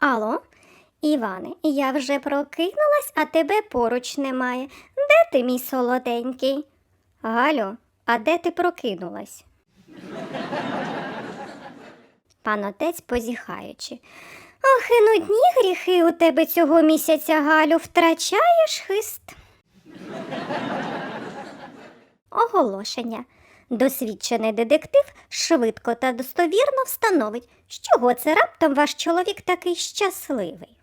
Алло, Іване, я вже прокинулась, а тебе поруч немає. Де ти, мій солоденький? Галю, а де ти прокинулась? Пан отець позіхаючи. Ох, і нудні гріхи у тебе цього місяця, Галю, втрачаєш хист. Оголошення. Досвідчений детектив швидко та достовірно встановить, з чого це раптом ваш чоловік такий щасливий.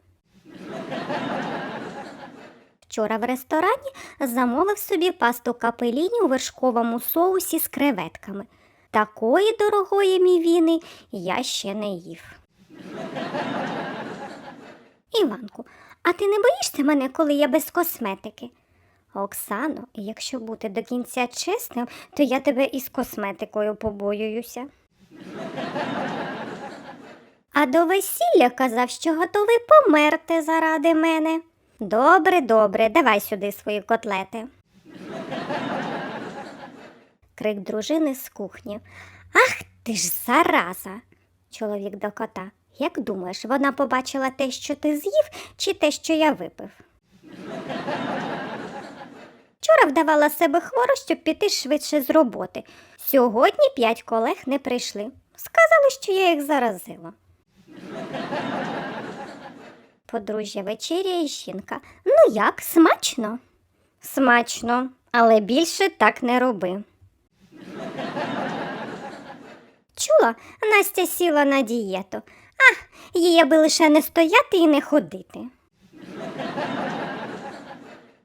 Вчора в ресторані замовив собі пасту капеліні у вершковому соусі з креветками. Такої дорогої мівіни я ще не їв. Іванку, а ти не боїшся мене, коли я без косметики? Оксано, якщо бути до кінця чесним, то я тебе із косметикою побоююся. А до весілля казав, що готовий померти заради мене. Добре, добре, давай сюди свої котлети. Крик дружини з кухні. Ах ти ж зараза. Чоловік до кота. Як думаєш, вона побачила те, що ти з'їв, чи те, що я випив? Вчора вдавала себе хворо, щоб піти швидше з роботи. Сьогодні п'ять колег не прийшли. Сказали, що я їх заразила. Подружжя вечеряє жінка. Ну як, смачно? Смачно, але більше так не роби. Чула, Настя сіла на дієту. А, їй аби лише не стояти і не ходити.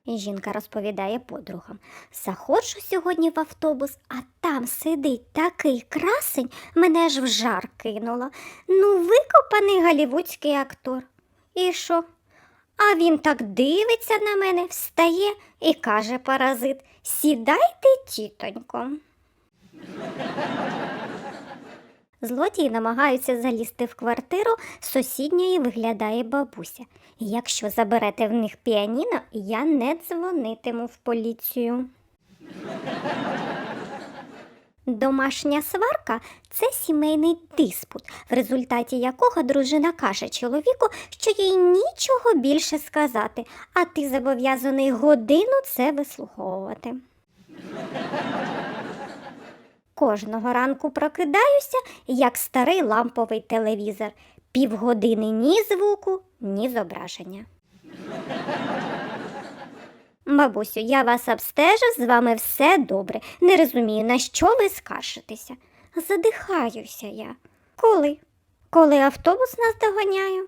Жінка розповідає подругам. Заходжу сьогодні в автобус, а там сидить такий красень, мене ж в жар кинуло. Ну, викопаний голівудський актор. І що? А він так дивиться на мене, встає і каже паразит: Сідайте, тітонько. Злодії намагаються залізти в квартиру, сусідньої виглядає бабуся. Якщо заберете в них піаніно, я не дзвонитиму в поліцію. Домашня сварка це сімейний диспут, в результаті якого дружина каже чоловіку, що їй нічого більше сказати, а ти зобов'язаний годину це вислуховувати. Кожного ранку прокидаюся, як старий ламповий телевізор. Півгодини ні звуку, ні зображення. Бабусю, я вас обстежу, з вами все добре. Не розумію, на що ви скаржитеся. Задихаюся я. Коли? Коли автобус нас доганяє?